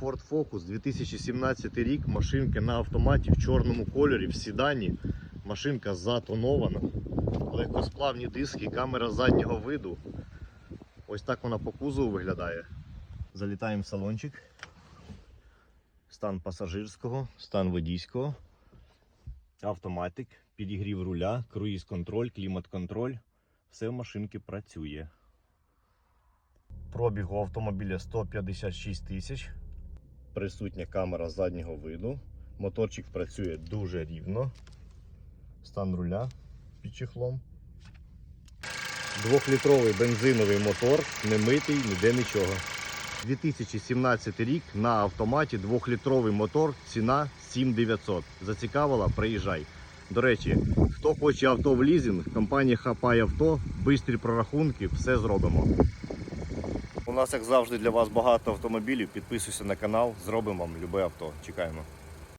Ford Focus 2017 рік. Машинка на автоматі в чорному кольорі, в сідані. Машинка затонована. Легкосплавні диски, камера заднього виду. Ось так вона по кузову виглядає. Залітаємо в салончик. Стан пасажирського, стан водійського, автоматик, підігрів руля, круїз-контроль, клімат-контроль. Все в машинки працює. Пробіг у автомобіля 156 тисяч. Присутня камера заднього виду. Моторчик працює дуже рівно. Стан руля під чехлом. Двохлітровий бензиновий мотор, не митий, ніде нічого. 2017 рік на автоматі двохлітровий мотор, ціна 7900. Зацікавила, приїжджай. До речі, хто хоче авто в лізинг, компанія Хапай авто, бистрі прорахунки, все зробимо. Нас, як завжди, для вас багато автомобілів. Підписуйся на канал, зробимо вам любе авто. Чекаємо.